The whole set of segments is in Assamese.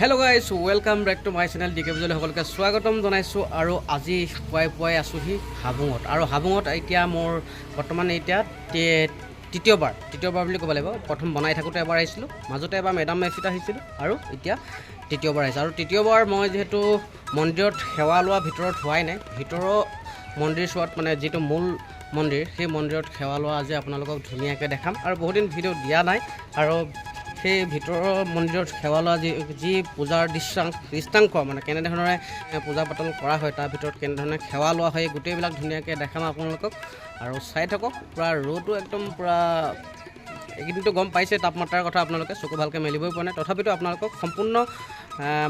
Hello' guys welcome back to my channel D K বিজয়লৈ সকলোকে স্বাগতম জনাইছোঁ আৰু আজি পুৱাই পুৱাই আছোঁহি হাবুঙত। আৰু হাবুঙত এতিয়া মোৰ বৰ্তমান এতিয়া তৃতীয়বাৰ তৃতীয়বাৰ বুলি ক'ব লাগিব। প্ৰথম বনাই থাকোঁতে এবাৰ আহিছিলোঁ। মাজতে এবাৰ মেডাম মেফিত আহিছিলোঁ আৰু এতিয়া তৃতীয়বাৰ আহিছোঁ। আৰু তৃতীয়বাৰ মই যিহেতু মন্দিৰত সেৱা লোৱা ভিতৰত হোৱাই নাই। ভিতৰৰ মন্দিৰ চোৱাত মানে যিটো মূল মন্দিৰ সেই মন্দিৰত সেৱা লোৱা আজি আপোনালোকক ধুনীয়াকৈ দেখাম। আৰু বহুদিন ভিডিঅ' দিয়া নাই। আৰু সেই ভিতৰৰ মন্দিৰত সেৱা লোৱা যি যি পূজাৰ দৃশ্যাং দৃষ্টাংশ মানে কেনেধৰণে পূজা পাতল কৰা হয় তাৰ ভিতৰত কেনেধৰণে সেৱা লোৱা হয় গোটেইবিলাক ধুনীয়াকৈ দেখাম আপোনালোকক। আৰু চাই থাকক পূৰা ৰ'দো একদম পূৰা এইকেইদিনটো গম পাইছে তাপমাত্ৰাৰ কথা আপোনালোকে চকু ভালকৈ মেলিবই পৰা নাই। তথাপিতো আপোনালোকক সম্পূৰ্ণ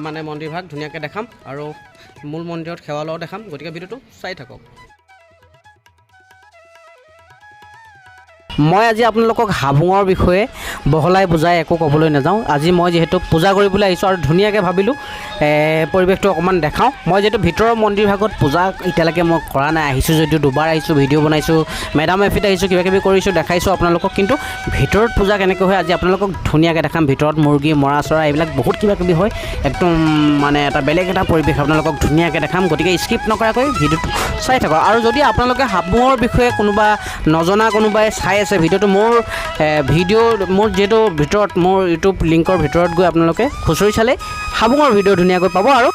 মানে মন্দিৰভাগ ধুনীয়াকৈ দেখাম আৰু মূল মন্দিৰত সেৱা লোৱাও দেখাম। গতিকে ভিডিঅ'টো চাই থাকক। মই আজি আপোনালোকক হাবুঙৰ বিষয়ে বহলাই বুজাই একো ক'বলৈ নাযাওঁ। আজি মই যিহেতু পূজা কৰিবলৈ আহিছোঁ আৰু ধুনীয়াকৈ ভাবিলোঁ পৰিৱেশটো অকণমান দেখাওঁ। মই যিহেতু ভিতৰৰ মন্দিৰ ভাগত পূজা এতিয়ালৈকে মই কৰা নাই আহিছোঁ যদিও দুবাৰ আহিছোঁ ভিডিঅ' বনাইছোঁ মেডাম এফিত আহিছোঁ কিবা কিবি কৰিছোঁ দেখাইছোঁ আপোনালোকক কিন্তু ভিতৰত পূজা কেনেকৈ হয় আজি আপোনালোকক ধুনীয়াকৈ দেখাম। ভিতৰত মুৰ্গী মৰা চৰা এইবিলাক বহুত কিবা কিবি হয়। একদম মানে এটা বেলেগ এটা পৰিৱেশ আপোনালোকক ধুনীয়াকৈ দেখাম। গতিকে স্কিপ নকৰাকৈ ভিডিঅ'টো চাই থাকক। আৰু যদি আপোনালোকে হাবুঙৰ বিষয়ে কোনোবা নজনা কোনোবাই চাই আছে ভিডিঅ'টো মোৰ ভিডিঅ' মোৰ যিহেতু ভিতৰত, মোৰ ইউটিউব লিংকৰ ভিতৰত গৈ আপোনালোকে খুচৰি চালে হাবুঙৰ ভিডিঅ' ধুনীয়াকৈ পাব আৰু